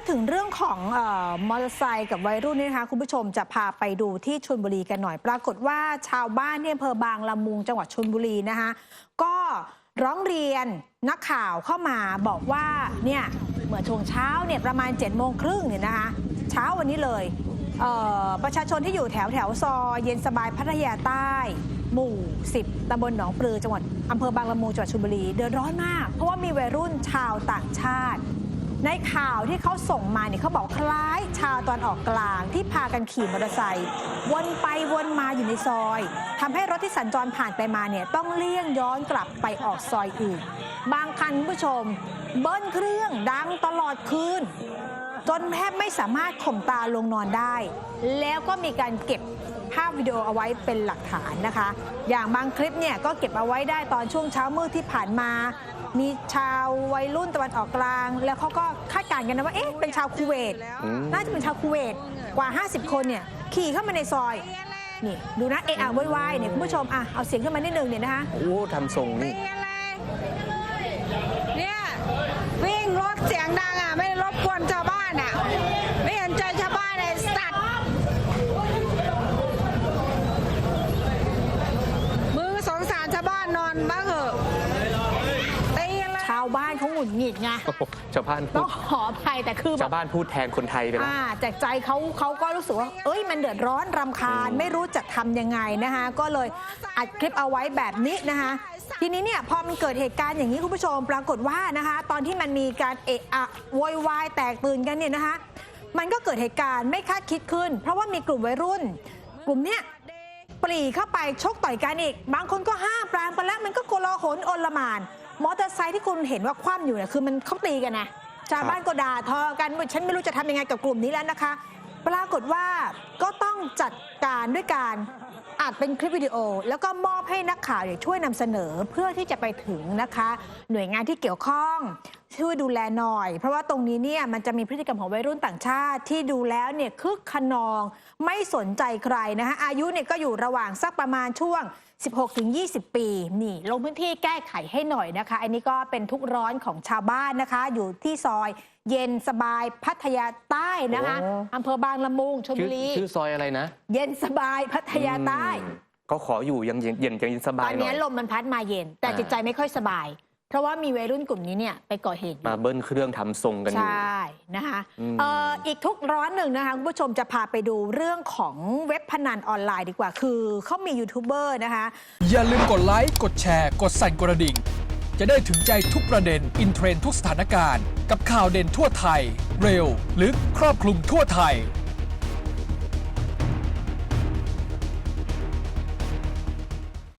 ดถึงเรื่องของออมอเตอร์ไซค์กับวัยรุ่นนี่นะคะคุณผู้ชมจะพาไปดูที่ชลบุรีกันหน่อย ปรากฏว่าชาวบ้านที่อำเภอบางละมุงจังหวัดชลบุรีนะคะก็ร้องเรียนนักข่าวเข้ามาบอกว่าเนี่ยเมื่อช่วงเช้าเนี่ยประมาณ7จ็ดโมงครึ่งเนี่ยนะคะเช้าวันนี้เลยเประชาชนที่อยู่แถวแถวซอยเย็นสบายพัทยาใต้ หมู่ 10ตำบลหนองปลือจังหวัดอำเภอบางละมุงจังหวัดชลบุรีเดือดร้อนมาก เพราะว่ามีวัยรุ่นชาวต่างชาติ ในข่าวที่เขาส่งมาเนี่ยเขาบอกคล้ายชาวตอนออกกลางที่พากันขี่มอเตอร์ไซค์วนไปวนมาอยู่ในซอยทำให้รถที่สัญจรผ่านไปมาเนี่ยต้องเลี่ยงย้อนกลับไปออกซอยอื่น บางคันผู้ชม เบิ้ลเครื่องดังตลอดคืนจนแทบไม่สามารถข่มตาลงนอนได้ แล้วก็มีการเก็บ ภาพวิดีโอเอาไว้เป็นหลักฐานนะคะ อย่างบางคลิปเนี่ยก็เก็บเอาไว้ได้ตอนช่วงเช้ามืดที่ผ่านมา มีชาววัยรุ่นตะวันออกกลาง แล้วเขาก็คาดการณ์กันนะว่าเอ๊ะเป็นชาวคูเวตอืมน่าจะเป็นชาวคูเวตกว่า 50 คนเนี่ยขี่เข้ามาในซอยนี่ดูนะเอะอะวายๆเนี่ยคุณผู้ชมอะเอาเสียงขึ้นมานิดนึงเนี่ยนะคะโอ้ทำทรงนี่ตีอะไรเนี่ยวิ่งรถเสียงดังอะไม่ได้รบกวนชาวบ้านอะไม่เห็นใจชาวบ้านเลยสัตว์มือสงสารชาว บ้านนอนบ้างเหอะตีอะไรชาวบ้านเขาหงุดหงิดไงโอ้โหชาวบ้านพูต้อดงขออภัยแต่คือแบชาบ วบ้านพูดแทนคนไทยไปแล้ว อ่าจากใจเขาเขาก็รู้สึกว่า เอ้ยมันเดือดร้อนรำคาญอืมไม่รู้จะทำยังไงนะคะ ก็เลยอัดคลิปเอาไว้แบบนี้นะคะ ทีนี้เนี่ยพอมันเกิดเหตุการณ์อย่างนี้คุณผู้ชมปรากฏว่านะคะ ตอนที่มันมีการเอะอะโวยวายแตกตื่นกันเนี่ยนะคะ มันก็เกิดเหตุการณ์ไม่คาดคิดขึ้น เพราะว่ามีกลุ่มวัยรุ่น กลุ่มเนี้ย ปรีเข้าไปชกต่อยกันอีก บางคนก็ห้ามปรามไปแล้วมันก็โกลาหลโอลมาน มอเตอร์ไซค์ที่คุณเห็นว่าคว่ำอยู่เนี่ยคือมันเขาตีกันนะชาวบ้านก็ด่าทอกันว่าฉันไม่รู้จะทำยังไงกับกลุ่มนี้แล้วนะคะ ปรากฏว่าก็ต้องจัดการด้วยการอัดเป็นคลิปวิดีโอ แล้วก็มอบให้นักข่าวช่วยนำเสนอเพื่อที่จะไปถึงนะคะ หน่วยงานที่เกี่ยวข้อง ช่วยดูแลหน่อย เพราะว่าตรงนี้เนี่ยมันจะมีพฤติกรรมของวัยรุ่นต่างชาติที่ดูแล้วเนี่ยคึกขนองไม่สนใจใครนะคะอายุเนี่ยก็อยู่ระหว่างสักประมาณช่วง 16-20 ปี นี่ ลงพื้นที่แก้ไขให้หน่อยนะคะ อันนี้ก็เป็นทุกข์ร้อนของชาวบ้านนะคะ อยู่ที่ซอยเย็นสบายพัทยาใต้นะคะโอ้ อำเภอบางละมุงชลชื่บุอรี ชื่อซอยอะไรนะเย็นสบายพัทยาใต้ อืมก็ขออยู่ยังเย็นเย็นเย็นสตบาอยนหน่นี้อย ลมมันพัดมาเย็น แต่อ่า จิตใจไม่ค่อยสบาย เพราะว่ามีวัยรุ่นกลุ่มนี้เนี่ยไปก่อเหตุอยู่มาเบิ้ลเครื่องทำทรงกันอใชยู่่นะคะอืม เอ่ออีกทุกร้อนหนึ่งนะคะคุณผู้ชมจะพาไปดูเรื่องของเว็บพนันออนไลน์ดีกว่า คือเขามียูทูบเบอร์นะคะ อย่าลืมกดไลค์ กดแชร์ กดสั่นกระดิ่ง จะได้ถึงใจทุกประเด็น อินเทรนด์ทุกสถานการณ์ กับข่าวเด่นทั่วไทย เร็ว ลึก ครอบคลุมทั่วไทย